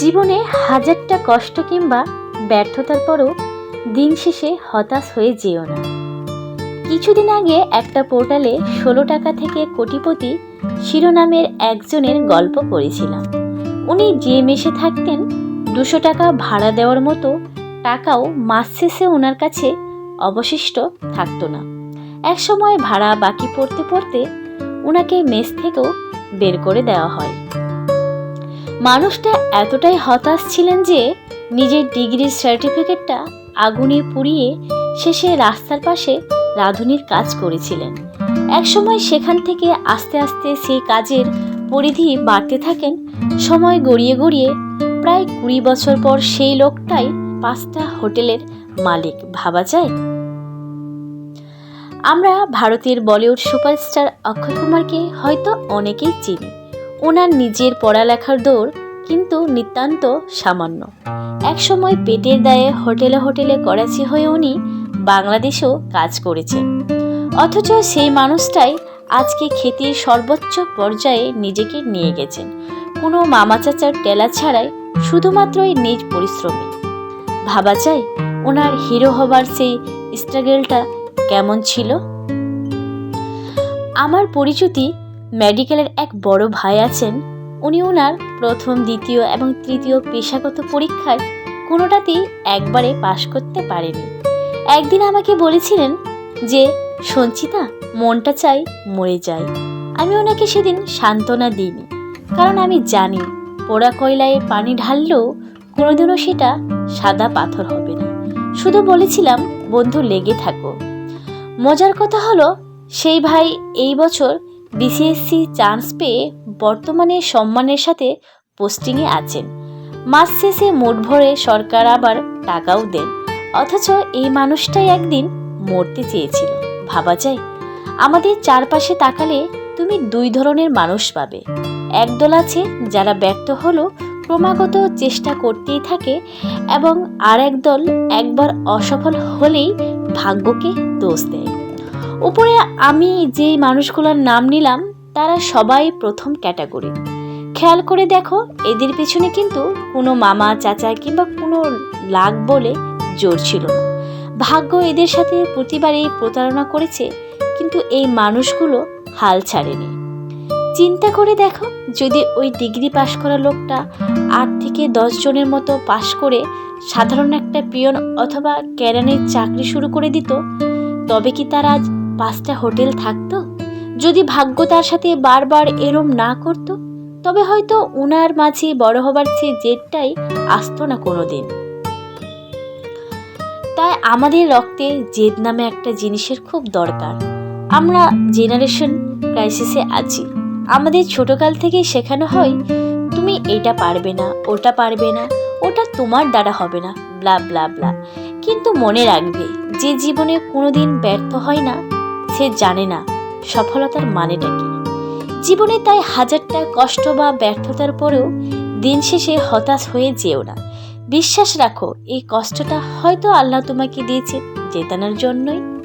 জীবনে হাজারটা কষ্ট কিংবা ব্যর্থতার পরও দিন শেষে হতাশ হয়ে যেও না। কিছুদিন আগে একটা পোর্টালে ষোলো টাকা থেকে কোটিপতি শিরোনামের একজনের গল্প পড়েছিলাম। উনি যে মেশে থাকতেন, দুশো টাকা ভাড়া দেওয়ার মতো টাকাও মাস শেষে ওনার কাছে অবশিষ্ট থাকতো না। এক সময় ভাড়া বাকি পড়তে পড়তে ওনাকে মেস থেকেও বের করে দেওয়া হয়। মানুষটা এতটাই হতাশ ছিলেন যে নিজের ডিগ্রির সার্টিফিকেটটা আগুনে পুড়িয়ে শেষে রাস্তার পাশে রাঁধুনির কাজ করেছিলেন। একসময় সেখান থেকে আস্তে আস্তে সেই কাজের পরিধি বাড়তে থাকেন, সময় গড়িয়ে গড়িয়ে প্রায় কুড়ি বছর পর সেই লোকটাই পাঁচটা হোটেলের মালিক, ভাবা যায়? আমরা ভারতের বলিউড সুপারস্টার অক্ষয় কুমারকে হয়তো অনেকেই চিনি। ওনার নিজের পড়ালেখার দৌড় কিন্তু নিতান্ত সামান্য। একসময় পেটের দায়ে হোটেলে হোটেলে করাচি হয়ে উনি বাংলাদেশেও কাজ করেছেন। অথচ সেই মানুষটাই আজকে খ্যাতির সর্বোচ্চ পর্যায়ে নিজেকে নিয়ে গেছেন। কোনো মামা চাচার টেলা ছাড়াই শুধুমাত্রই নিজ পরিশ্রমী। ভাবা যায় ওনার হিরো হবার সেই স্ট্রাগলটা কেমন ছিল? আমার পরিচিতি মেডিকেলের এক বড় ভাই আছেন, উনি ওনার প্রথম, দ্বিতীয় এবং তৃতীয় পেশাগত পরীক্ষায় কোনোটাতেই একবারে পাশ করতে পারেনি। একদিন আমাকে বলেছিলেন যে, সঞ্চিতা, মনটা চাই মরে যায় আমি ওনাকে সেদিন সান্ত্বনা দিইনি, কারণ আমি জানি পোড়া কয়লায় পানি ঢাললেও কোনোদিনও সেটা সাদা পাথর হবে না। শুধু বলেছিলাম, বন্ধু, লেগে থাকো। মজার কথা হলো, সেই ভাই এই বছর বিসিএসসি চান্স পেয়ে বর্তমানে সম্মানের সাথে পোস্টিংয়ে আছেন। মাস শেষে মুঠ ভরে সরকার আবার টাকাও দেন। অথচ এই মানুষটাই একদিন মরতে চেয়েছিল। ভাবা যায়, আমাদের চারপাশে তাকালে তুমি দুই ধরনের মানুষ পাবে। একদল আছে যারা ব্যর্থ হলো, ক্রমাগত চেষ্টা করতেই থাকে এবং আর একদল একবার অসফল হলেই ভাগ্যকে দোষ দেয়। উপরে আমি যে মানুষগুলোর নাম নিলাম, তারা সবাই প্রথম ক্যাটাগরি। খেয়াল করে দেখো, এদের পিছনে কিন্তু কোনো মামা, চাচা কিংবা কোনো লাগ বলে জোর ছিল না। ভাগ্য এদের সাথে প্রতিবারই প্রতারণা করেছে, কিন্তু এই মানুষগুলো হাল ছাড়েনি। চিন্তা করে দেখো, যদি ওই ডিগ্রি পাশ করা লোকটা আট থেকে দশ জনের মতো পাশ করে সাধারণ একটা পিয়ন অথবা ক্যারানের চাকরি শুরু করে দিত, তবে কি তার আজ পাঁচটা হোটেল থাকতো। যদি ভাগ্য তার সাথে বারবার এরম না করতো, তবে হয়তো উনার মাঝে বড় হবার চেয়ে জেদটাই আসতো না কোনো দিন তাই আমাদের রক্তে জেদ নামে একটা জিনিসের খুব দরকার। আমরা জেনারেশন ক্রাইসিসে আছি। আমাদের ছোটকাল থেকে শেখানো হয়, তুমি এটা পারবে না, ওটা পারবে না, ওটা তোমার দ্বারা হবে না ব্লা ব্লা ব্লা কিন্তু মনে রাখবে, যে জীবনে কোনোদিন ব্যর্থ হয় না সে জানে না সফলতার মানেটা কি। জীবনে তাই হাজারটা কষ্ট বা ব্যর্থতার পরেও দিন শেষে হতাশ হয়ে যেও না। বিশ্বাস রাখো, এই কষ্টটা হয়তো আল্লাহ তোমাকে দিয়েছে জেতানোর জন্যই।